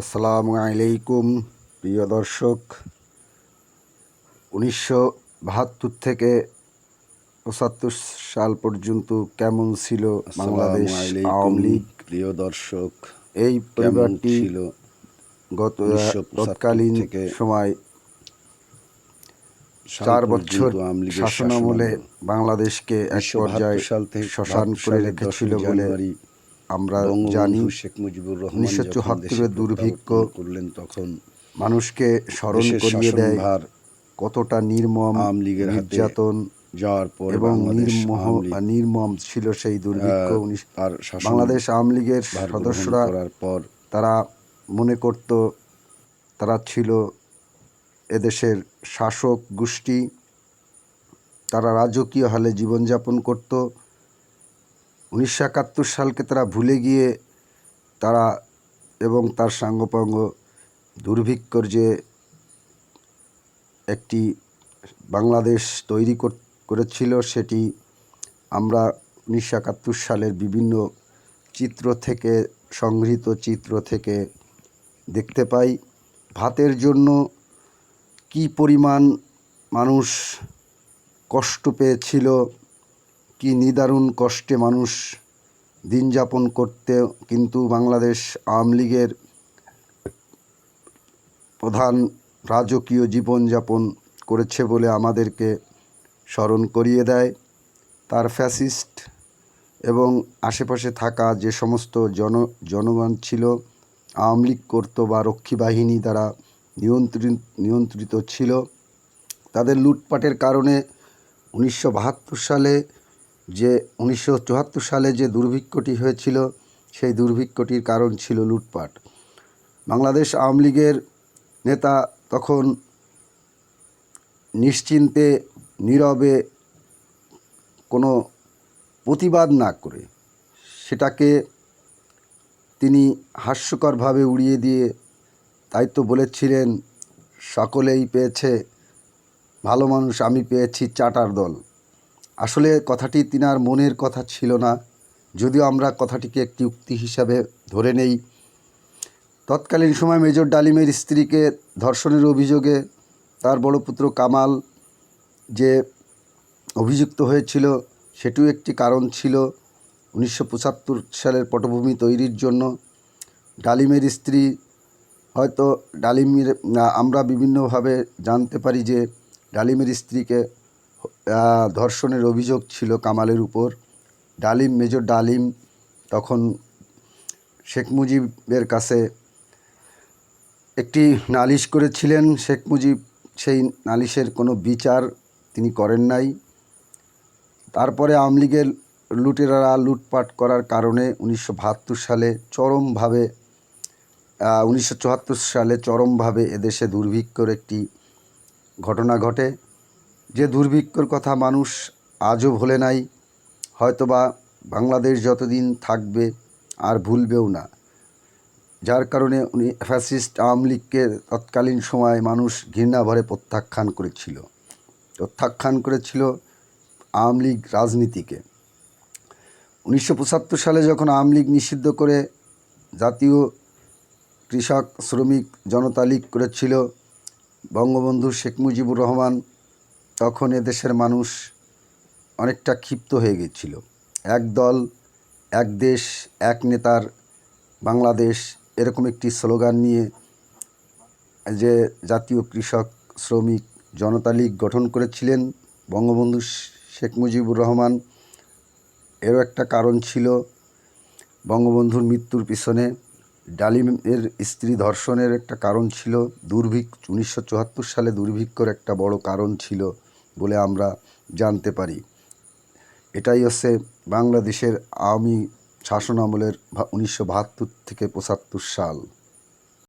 আসসালামু আলাইকুম প্রিয় দর্শক। উনিশশো বাহাত্তর থেকে পঁচাত্তর সাল পর্যন্ত কেমন ছিল বাংলাদেশ আওয়ামী লীগ? প্রিয় দর্শক এই পরিবারটি ছিল গত তৎকালীন সময়? চার বছর শাসনামলে বাংলাদেশকে এক পর্যায়ে 72 করে রেখেছিল বলে আমরা জানি শেখ মুজিবুর রহমান উনিশশো দেশে দুর্ভিক্ষ করলেন তখন মানুষকে স্মরণ করিয়ে দেয় কতটা নির্মম আওয়ামী লীগের নির্যাতন যাওয়ার পর এবং নির্মহ নির্মম ছিল সেই দুর্ভিক্ষ তার বাংলাদেশ আওয়ামী লীগের সদস্যরা করার পর তারা মনে করত তারা ছিল এদেশের শাসক গোষ্ঠী তারা রাজকীয় হালে জীবনযাপন করত। উনিশশো একাত্তর সালকে তারা ভুলে গিয়ে তারা এবং তার সাঙ্গপাঙ্গ দুর্ভিক্ষর যে একটি বাংলাদেশ তৈরি কর- করেছিল সেটি আমরা উনিশশো একাত্তর সালের বিভিন্ন চিত্র থেকে, সংগৃহীত চিত্র থেকে দেখতে পাই। ভাতের জন্য কি পরিমাণ মানুষ কষ্ট পেয়েছিল কি নিদারুণ কষ্টে মানুষ দিন যাপন করতে, কিন্তু বাংলাদেশ আওয়ামী লীগের প্রধান রাজকীয় জীবনযাপন করেছে বলে আমাদেরকে স্মরণ করিয়ে দেয়। তার ফ্যাসিস্ট এবং আশেপাশে থাকা যে সমস্ত জন, জনগণ ছিল, আওয়ামী লীগ করতো বা রক্ষী বাহিনী দ্বারা নিয়ন্ত্রিত নিয়ন্ত্রিত ছিল, তাদের লুটপাটের কারণে উনিশশো বাহাত্তর সালে যে উনিশশো চুয়াত্তর সালে যে দুর্ভিক্ষটি হয়েছিল, সেই দুর্ভিক্ষটির কারণ ছিল লুটপাট। বাংলাদেশ আওয়ামী লীগের নেতা তখন নিশ্চিন্তে, নীরবে কোনো প্রতিবাদ না করে সেটাকে তিনি হাস্যকরভাবে উড়িয়ে দিয়ে তাই তো বলেছিলেন, সকলেই পেয়েছে, ভালো মানুষ আমি পেয়েছি, চাটার দল। আসলে কথাটি তিনার মনের কথা ছিল না। যদিও আমরা কথাটিকে একটি উক্তি হিসাবে ধরে নেই। তৎকালীন সময় মেজর ডালিমের স্ত্রীকে ধর্ষণের অভিযোগে তার বড় পুত্র কামাল যে অভিযুক্ত হয়েছিল, সেটিও একটি কারণ ছিল উনিশশো পঁচাত্তর সালের পটভূমি তৈরির জন্য। ডালিমের স্ত্রী হয়তো ডালিমের, আমরা বিভিন্নভাবে জানতে পারি যে ডালিমের স্ত্রীকে ধর্ষণের অভিযোগ ছিল কামালের উপর। ডালিম, মেজর ডালিম তখন শেখ মুজিবের কাছে একটি নালিশ করেছিলেন। শেখ মুজিব সেই নালিশের কোনো বিচার তিনি করেন নাই। তারপরে আওয়ামী লীগের লুটেরারা লুটপাট করার কারণে উনিশশো বাহাত্তর সালে চরমভাবে উনিশশো চুয়াত্তর সালে চরমভাবে এদেশে দুর্ভিক্ষর একটি ঘটনা ঘটে। যে দুর্ভিক্ষর কথা মানুষ আজও ভোলে নাই, হয়তোবা বাংলাদেশ যতদিন থাকবে আর ভুলবেও না। যার কারণে উনি ফ্যাসিস্ট আওয়ামী লীগকে তৎকালীন সময় মানুষ ঘৃণা ভরে প্রত্যাখ্যান করেছিল। প্রত্যাখ্যান করেছিল আওয়ামী লীগ রাজনীতিকে। উনিশশো পঁচাত্তর সালে যখন আওয়ামী লীগ নিষিদ্ধ করে জাতীয় কৃষক শ্রমিক জনতা লীগ করেছিল, বঙ্গবন্ধু শেখ মুজিবুর রহমান তখন এদেশের মানুষ অনেকটা ক্ষিপ্ত হয়ে গেছিল এক দল, এক দেশ, এক নেতার বাংলাদেশ এরকম একটি স্লোগান নিয়ে যে জাতীয় কৃষক, শ্রমিক, জনতা লীগ গঠন করেছিলেন বঙ্গবন্ধু শেখ মুজিবুর রহমান। এরও একটা কারণ ছিল বঙ্গবন্ধুর মৃত্যুর পিছনে ডালিমের স্ত্রী ধর্ষণের একটা কারণ ছিল, দুর্ভিক্ষ, উনিশশো চুয়াত্তর সালে দুর্ভিক্ষর একটা বড় কারণ ছিল বলে আমরা জানতে পারি। এটাই হচ্ছে বাংলাদেশের আওয়ামী শাসন আমলের উনিশশো বাহাত্তর থেকে পঁচাত্তর সাল।